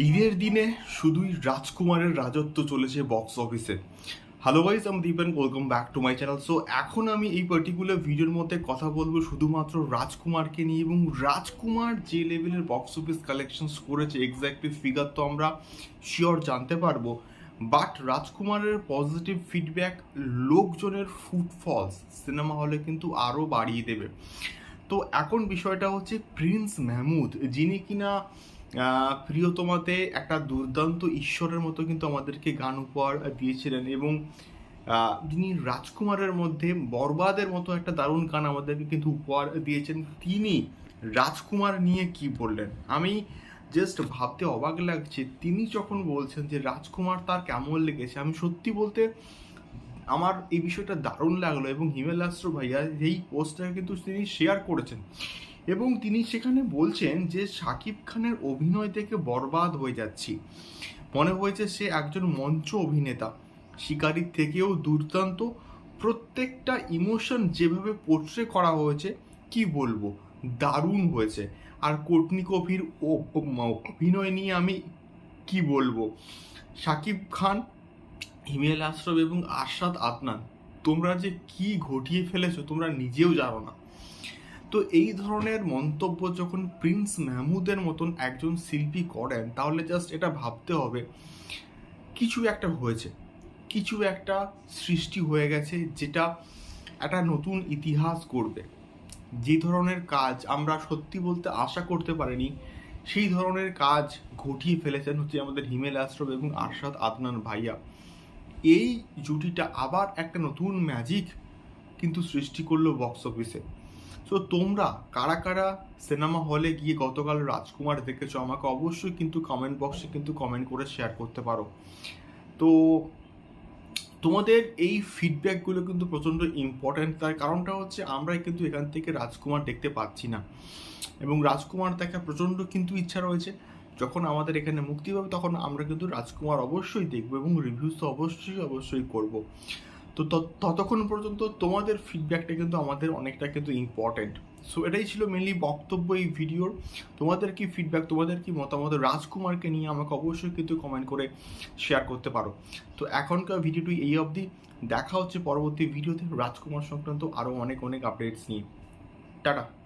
ঈদের দিনে শুধুই রাজকুমারের রাজত্ব চলেছে বক্স অফিসে হ্যালো গাইজ আমি Dipen welcome back to my channel so এখন আমি এই পার্টিকুলার ভিডিওর মধ্যে কথা বলব শুধুমাত্র রাজকুমারকে নিয়ে এবং রাজকুমার যে লেভেলের বক্স অফিস কালেকশনস করেছে এক্স্যাক্টলি ফিগার তো আমরা শিওর জানতে পারব। বাট রাজকুমারের পজিটিভ ফিডব্যাক লোকজনের ফুটফলস সিনেমা হলে কিন্তু আরও বাড়িয়ে দেবে। তো এখন বিষয়টা হচ্ছে প্রিন্স মেহমুদ যিনি কিনা প্রিয়তমাতে একটা দুর্দান্ত ঈশ্বরের মতো কিন্তু আমাদেরকে গান উপহার দিয়েছিলেন এবং যিনি রাজকুমারের মধ্যে বরবাদের মতো একটা দারুণ গান আমাদেরকে কিন্তু উপহার দিয়েছেন, তিনি রাজকুমার নিয়ে কি বললেন? আমি জাস্ট ভাবতে অবাক লাগছে, তিনি যখন বলছেন যে রাজকুমার তার কেমন লেগেছে, আমি সত্যি বলতে আমার এই বিষয়টা দারুণ লাগল এবং হিমেল ভাইয়া এই পোস্টটাকে কিন্তু তিনি শেয়ার করেছেন। এবং তিনি সেখানে বলছেন যে শাকিব খানের অভিনয় থেকে বরবাদ হয়ে যাচ্ছি। মনে হয়েছে সে একজন মঞ্চ অভিনেতা। শিকারির থেকেও দুর্দান্ত। প্রত্যেকটা ইমোশন যেভাবে পোর্ট্রে করা হয়েছে, কি বলব? দারুণ হয়েছে। আর কোটনি ও- অভিনয় নিয়ে আমি কি বলব? শাকিব খান, হিমেল আশরফ এবং আশাদ আদনান, তোমরা যে কি ঘটিয়ে ফেলেছো তোমরা নিজেও জানো না। তো এই ধরনের মন্তব্য যখন প্রিন্স মেহমুদের মতন একজন শিল্পী করেন, তাহলে জাস্ট এটা ভাবতে হবে, কিছু একটা হয়েছে, কিছু একটা সৃষ্টি হয়ে গেছে যেটা একটা নতুন ইতিহাস করবে যে ধরনের কাজ আমরা সত্যি বলতে আশা করতে পারিনি, সেই ধরনের কাজ ঘটিয়ে ফেলেছেন হচ্ছে আমাদের হিমেল আশ্রম এবং আরশাদ আদনান ভাইয়া। এই জুটিটা আবার একটা নতুন ম্যাজিক কিন্তু সৃষ্টি করল বক্স অফিসে তো তোমরা কারা কারা সিনেমা হলে গিয়ে গতকাল রাজকুমার দেখেছ, আমাকে অবশ্যই কিন্তু কমেন্ট বক্সে কিন্তু কমেন্ট করে শেয়ার করতে পারো। তো, তোমাদের এই ফিডব্যাকগুলো কিন্তু প্রচণ্ড ইম্পর্ট্যান্ট তার কারণটা হচ্ছে আমরাই কিন্তু এখান থেকে রাজকুমার দেখতে পাচ্ছি না। এবং রাজকুমার দেখা প্রচণ্ড কিন্তু ইচ্ছা রয়েছে। যখন আমাদের এখানে মুক্তি পাবে, তখন আমরা কিন্তু রাজকুমার অবশ্যই দেখব এবং রিভিউস তো অবশ্যই অবশ্যই করব। তো তত- ততক্ষণ পর্যন্ত তোমাদের ফিডব্যাকটা কিন্তু আমাদের অনেকটা কিন্তু ইম্পর্টেন্ট সো এটাই ছিল মেনলি বক্তব্য এই ভিডিওর তোমাদের কি ফিডব্যাক তোমাদের কি মতামত রাজকুমারকে নিয়ে আমাকে অবশ্যই কিন্তু কমেন্ট করে শেয়ার করতে পারো। তো, এখনকার ভিডিওটি এই অবধি। দেখা হচ্ছে পরবর্তী ভিডিওতে রাজকুমার সংক্রান্ত আরও অনেক অনেক আপডেটস নিয়ে। টাটা।